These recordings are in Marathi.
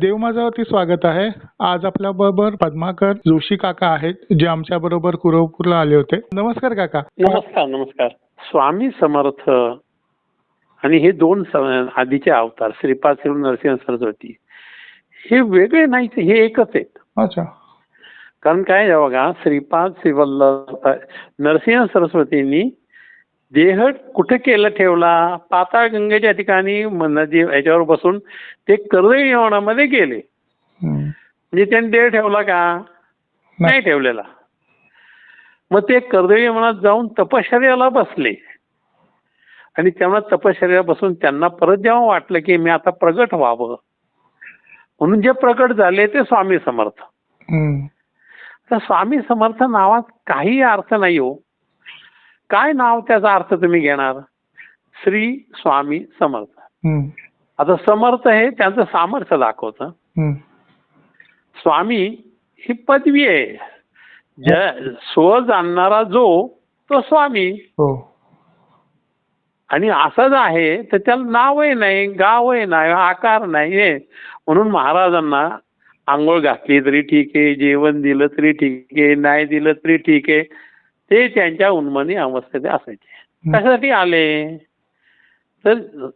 देव माझ्यावरती स्वागत आहे. आज आपल्या बरोबर पद्माकर जोशी काका आहेत जे आमच्या बरोबर कुरवपूरला आले होते. नमस्कार काका. नमस्कार नमस्कार. स्वामी समर्थ आणि हे दोन आधीचे अवतार श्रीपाद श्री नरसिंह सरस्वती हे वेगळे नाहीत हे एकच आहेत. अच्छा. कारण काय आहे बघा श्रीपाद श्रीवल्लभ नरसिंह सरस्वतींनी देह कुठे केलं ठेवला? पाताळ गंगेच्या ठिकाणी याच्यावर बसून ते कर्दळी यवनामध्ये गेले. म्हणजे त्यांनी देह ठेवला का? नाही. ठेवलेला. मग ते कर्दळी जाऊन तपश्चर्याला बसले. आणि तेव्हा तपश्चर्या बसून त्यांना परत जेव्हा वाटलं की मी आता प्रगट व्हावं म्हणून जे प्रगट झाले ते स्वामी समर्थ. तर स्वामी समर्थ नावात काही अर्थ नाही हो. काय नाव त्याचा अर्थ तुम्ही घेणार? श्री स्वामी समर्थ. आता समर्थ हे त्यांचं सामर्थ्य दाखवतं. स्वामी ही पदवी आहे. ज स्व जाणणारा जो तो स्वामी. हो. आणि असंच आहे तर त्याला नावही नाही गावही नाही आकार नाही म्हणून महाराजांना आंघोळ घातली तरी ठीक आहे जेवण दिलं तरी ठीक आहे नाही दिलं तरी ठीक आहे. ते त्यांच्या उन्मनी अवस्थेत असायचे. कशासाठी आले तर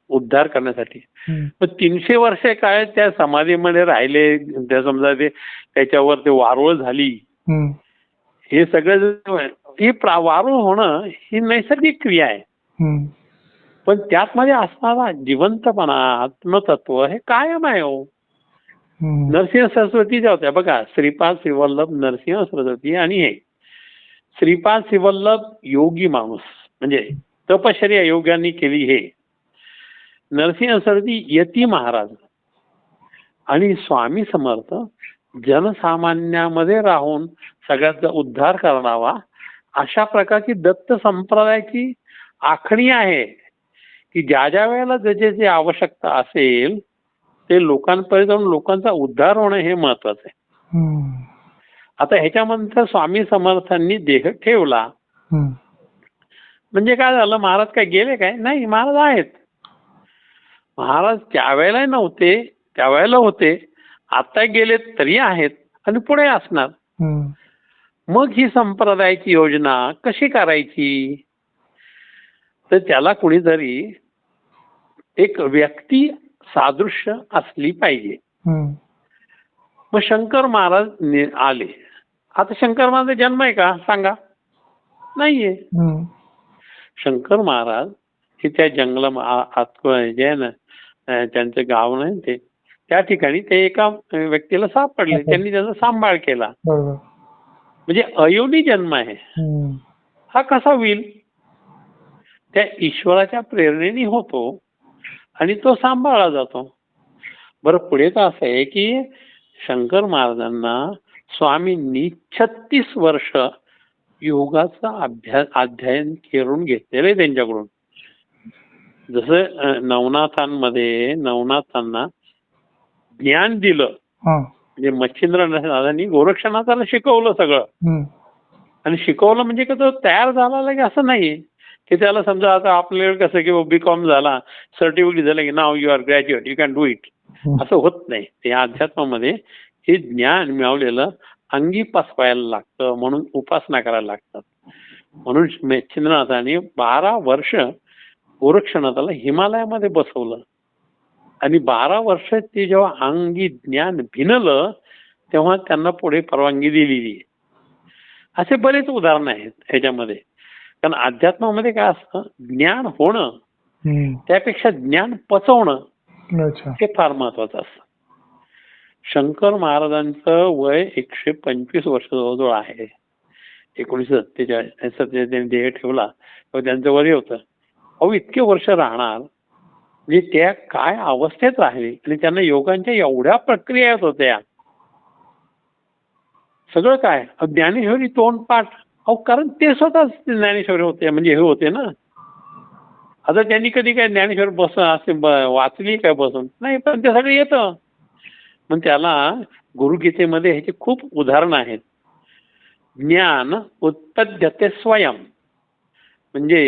उद्धार करण्यासाठी. मग तीनशे वर्षे काय त्या समाधीमध्ये राहिले त्या समजा ते त्याच्यावर ते वारुळ झाली. हे सगळं ही वारुळ होणं ही नैसर्गिक क्रिया आहे. पण त्यात मध्ये असणारा जिवंतपणा आत्मतत्व हे कायम आहे हो. नरसिंह सरस्वती ज्या होत्या बघा श्रीपाद श्रीवल्लभ नरसिंह सरस्वती आणि हे श्रीपाद शिवल्लभ योगी माणूस म्हणजे तपश्चर्या योग्यांनी केली हे. नरसिंह सरजी यती महाराज. आणि स्वामी समर्थ जनसामान्यामध्ये राहून सगळ्याचा उद्धार करावा अशा प्रकारची दत्त संप्रदायाची आखणी आहे की ज्या ज्या वेळेला ज्याची जी आवश्यकता असेल ते लोकांपर्यंत जाऊन लोकांचा उद्धार होणं हे महत्वाचं आहे. आता ह्याच्यानंतर स्वामी समर्थांनी देह ठेवला. म्हणजे काय झालं महाराज काय गेले काय? नाही महाराज आहेत. महाराज त्यावेळेला नव्हते त्यावेळेला होते. आता गेले तरी आहेत आणि पुढे असणार. मग ही संप्रदायाची योजना कशी करायची? तर त्याला कुणीतरी एक व्यक्ती सादृश्य असली पाहिजे. मग शंकर महाराज आले. आता शंकर महाराज जन्म आहे का? सांगा. नाहीये. शंकर महाराज हे त्या जंगला जे आहे ना त्यांचं गाव नाही ते. त्या ठिकाणी ते एका व्यक्तीला सापडले. त्यांनी त्याचा सांभाळ केला. म्हणजे अयोनी जन्म आहे. हा कसा होईल? त्या ईश्वराच्या प्रेरणेने होतो आणि तो सांभाळला जातो. बरं पुढे तर असं आहे की शंकर महाराजांना स्वामींनी छत्तीस वर्ष योगाचा अभ्यास अध्ययन करून घेतलेलं आहे त्यांच्याकडून जसं नवनाथांमध्ये नवनाथांना ज्ञान दिलं. म्हणजे मच्छिंद्रनाथांनी गोरक्षनाथाला शिकवलं सगळं. आणि शिकवलं म्हणजे का तो तयार झाला की असं नाही की त्याला समजा आता आपल्याकडे कसं की बी कॉम झाला सर्टिफिकेट झालं की नाव you are graduate you can do it. असं होत नाही ते अध्यात्मामध्ये हे ज्ञान मिळवलेलं अंगी पासवायला लागतं म्हणून उपासना करायला लागतात. म्हणून मेच्छिंद्रनाथाने बारा वर्ष गोरक्षनाथाला हिमालयामध्ये बसवलं. आणि बारा वर्ष ते जेव्हा अंगी ज्ञान भिनलं तेव्हा त्यांना पुढे परवानगी दिलेली आहे. असे बरेच उदाहरण आहेत ह्याच्यामध्ये. कारण अध्यात्मामध्ये काय असतं ज्ञान होणं. त्यापेक्षा ज्ञान पचवणं हे फार महत्वाचं असतं. शंकर महाराजांचं वय एकशे पंचवीस वर्ष जवळजवळ आहे. एकोणीसशे सत्तेचाळीस सत्तेचाळीस त्यांनी देह ठेवला तेव्हा त्यांचं वय होतं. अहो इतके वर्ष राहणार म्हणजे त्या काय अवस्थेत राहिले? आणि त्यांना योगांच्या एवढ्या प्रक्रिया येत होत्या. सगळं काय? ज्ञानेश्वरी तोंड पाठ अहो कारण ते स्वतःच ज्ञानेश्वरी होते म्हणजे हे होते ना. आता त्यांनी कधी काय ज्ञानेश्वर बस असे वाचली काय बसून? नाही पण ते सगळं येतं. पण त्याला गुरुगीतेमध्ये ह्याचे खूप उदाहरणं आहेत. ज्ञान उत्पद्यते स्वयं. म्हणजे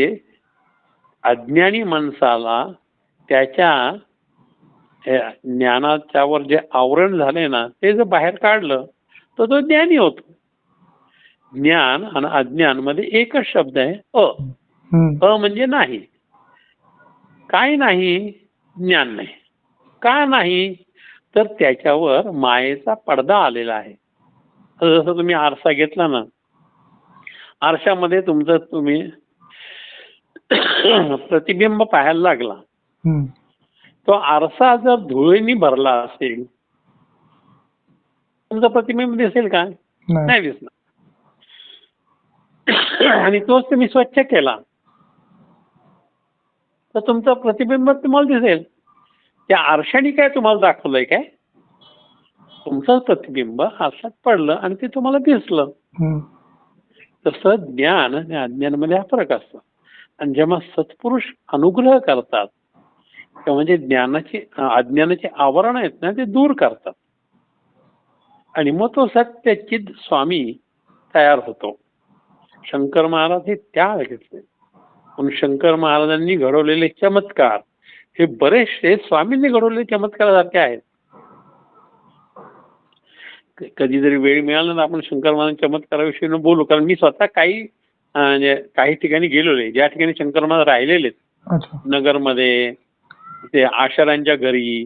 अज्ञानी माणसाला त्याच्या ज्ञानाच्यावर जे आवरण झाले ना ते जर बाहेर काढलं तर तो ज्ञानी होतो. ज्ञान आणि अज्ञानमध्ये एकच शब्द आहे अ. अ म्हणजे नाही. काय नाही ज्ञान नाही. का नाही तर त्याच्यावर मायेचा पडदा आलेला आहे. जसं तुम्ही आरसा घेतला ना आरशामध्ये तुमचं तुम्ही प्रतिबिंब पाहायला लागला. तो आरसा जर धुळेनी भरला असेल तुमचं प्रतिबिंब दिसेल का? नाही. नाही दिसणार. आणि तोच तुम्ही स्वच्छ केला. तर तुमचं प्रतिबिंब तुम्हाला दिसेल. त्या आरशाने काय तुम्हाला दाखवलंय काय? तुमचं प्रतिबिंब आरशात पडलं आणि ते तुम्हाला दिसलं. तसं ज्ञान आणि अज्ञानामध्ये हा फरक असतो. आणि जेव्हा सत्पुरुष अनुग्रह करतात तेव्हा म्हणजे ज्ञानाची अज्ञानाचे आवरण आहेत ना ते दूर करतात. आणि मग तो सत्यचित स्वामी तयार होतो. शंकर महाराज हे त्याग घेतले. म्हणून शंकर महाराजांनी घडवलेले चमत्कार. हे बरेचसे स्वामींनी घडवलेले चमत्कारासारखे आहेत. कधी जरी वेळ मिळाला ना आपण शंकर महाराज चमत्काराविषयी बोलू कारण मी स्वतः काही म्हणजे काही ठिकाणी गेलेलो आहे ज्या ठिकाणी शंकर महाराज राहिलेले नगरमध्ये ते आशारांच्या घरी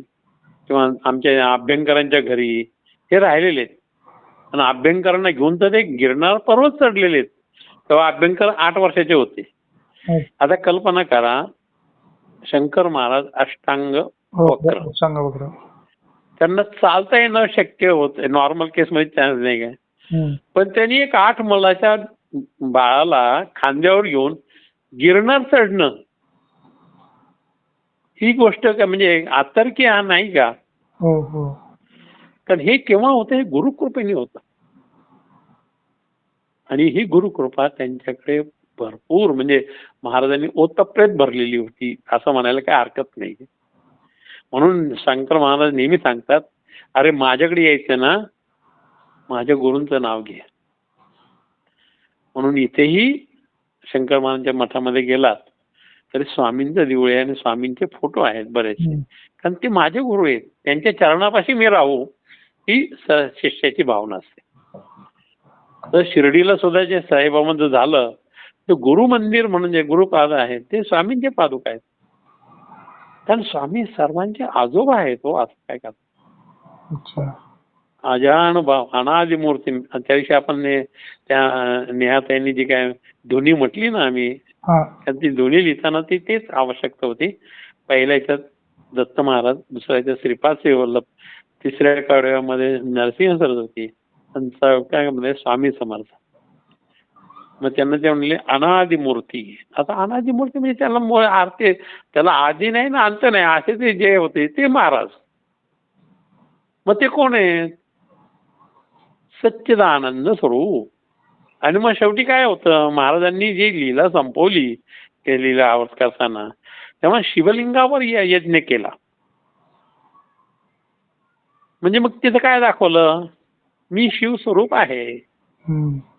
किंवा आमच्या अभ्यंकरांच्या घरी हे राहिलेले आहेत आणि अभ्यंकरांना घेऊन तर ते गिरणार पर्वत चढलेले आहेत तेव्हा अभ्यंकर आठ वर्षाचे होते. आता कल्पना करा शंकर महाराज अष्टांग हो वक्र. सांगा बघा त्यांना चालता येणं शक्य होत नॉर्मल केसमध्ये चान्स नाही काय. पण त्यांनी एक आठ मुलाच्या बाळाला खांद्यावर घेऊन गिरणार चढणं. ही गोष्ट का म्हणजे आतर्की हा नाही का? हो हो. कारण हे केव्हा होतं? हे गुरुकृपेने होतं. आणि ही गुरुकृपा त्यांच्याकडे भरपूर. म्हणजे महाराजांनी ओतप्रेत भरलेली होती. असं म्हणायला काही हरकत नाही म्हणून शंकर महाराज नेहमी सांगतात अरे माझ्याकडे यायचं ना माझ्या गुरूंचं नाव घे. म्हणून इथेही शंकर महाराजांच्या मठामध्ये गेलात तरी स्वामींचं देऊळ आहे आणि स्वामींचे फोटो आहेत बरेचसे. कारण ते माझे गुरु आहेत. त्यांच्या चरणापाशी मी राहू ही शिष्याची भावना असते. तर शिर्डीला सुद्धा जे साईबाबांचं झालं ते गुरु मंदिर म्हणून जे गुरुपाद आहेत ते स्वामींचे पादुक आहेत. कारण स्वामी सर्वांचे आजोबा आहेत हो असं काय का अच्छा. अजान भाव अनादि मूर्ती त्या दिवशी आपण त्या नेहाताईंनी जी काय ध्वनी म्हटली ना आम्ही ती दोन्ही लिहिताना ती तेच आवश्यकता होती. पहिल्या याच्यात दत्त महाराज दुसऱ्या याच्यात श्रीपाद श्री वल्लभ तिसऱ्या काव्यामध्ये नरसिंह सरस्वती आणि चौथ्यामध्ये स्वामी समर्थ. मग त्यांना ते म्हणले अनादि मूर्ती आता अनादि मूर्ती म्हणजे त्याला मूळ आरती त्याला आधी नाही ना अंत नाही असे ते जे होते ते महाराज. मग ते कोण आहेत सच्चिदानंद स्वरूप. आणि मग शेवटी काय होतं? महाराजांनी जी लीला संपवली ते लीला आवड करताना तेव्हा शिवलिंगावर यज्ञ केला. म्हणजे मग तिथं काय दाखवलं? मी शिवस्वरूप आहे.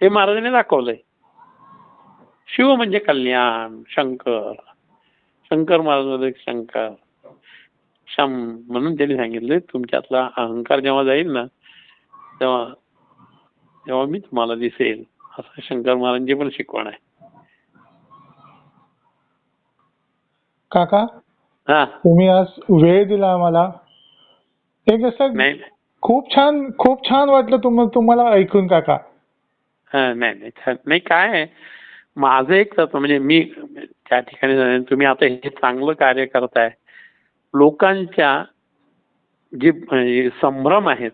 हे महाराजांनी दाखवलंय. शिव म्हणजे कल्याण शंकर. शंकर महाराज शंकर. शम म्हणून त्यांनी सांगितले तुमच्यातला अहंकार जेव्हा जाईल ना तेव्हा तेव्हा मी तुम्हाला दिसेल. असं शंकर महाराजांची पण शिकवण आहे. काका? हा. तुम्ही आज वेळ दिला आम्हाला. एक असं नाही खूप छान खूप छान वाटलं तुम तुम्हाला ऐकून काका. हा नाही. नाही काय आहे, माझं एक तत्व म्हणजे मी त्या ठिकाणी तुम्ही आता हे चांगलं कार्य करताय. लोकांच्या जे म्हणजे संभ्रम आहेत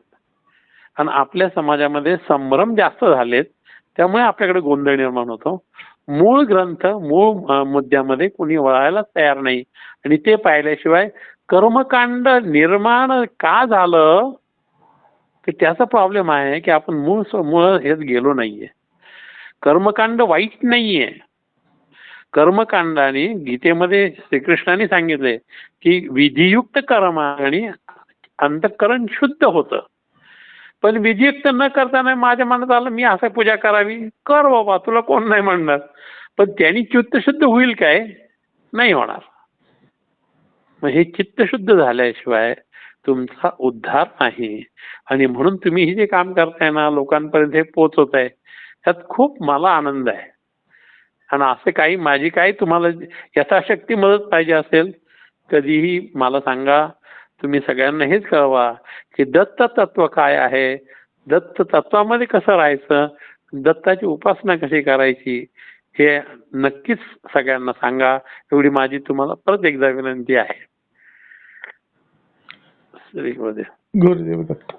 आणि आपल्या समाजामध्ये संभ्रम जास्त झालेत त्यामुळे आपल्याकडे गोंधळ निर्माण होतो. मूळ ग्रंथ मूळ मुद्द्यामध्ये कोणी वळायला तयार नाही. आणि ते पाहिल्याशिवाय कर्मकांड निर्माण का झालं? तर त्याचा प्रॉब्लेम आहे की आपण मूळ मूळ हेच गेलो नाहीये. कर्मकांड वाईट नाहीये. कर्मकांडाने गीतेमध्ये श्रीकृष्णाने सांगितले की विधियुक्त कर्माने अंतकरण शुद्ध होतं. पण विधियुक्त न करताना माझ्या मनात आलं मी असं पूजा करावी. कर बाबा तुला कोण नाही म्हणणार. पण त्यांनी चित्तशुद्ध होईल काय? नाही होणार. मग हे चित्तशुद्ध झाल्याशिवाय तुमचा उद्धार नाही. आणि म्हणून तुम्ही हे जे काम करताय ना लोकांपर्यंत हे पोचवत आहे त्यात खूप मला आनंद आहे. आणि असे काही माझी काही तुम्हाला यथाशक्ती मदत पाहिजे असेल कधीही मला सांगा. तुम्ही सगळ्यांना हेच कळवा की दत्त तत्व काय आहे? दत्त तत्वामध्ये कसं राहायचं? दत्ताची उपासना कशी करायची? हे नक्कीच सगळ्यांना सांगा. एवढी माझी तुम्हाला परत एकदा विनंती आहे. श्री गुरुदेव. गुरुदेव दत्त.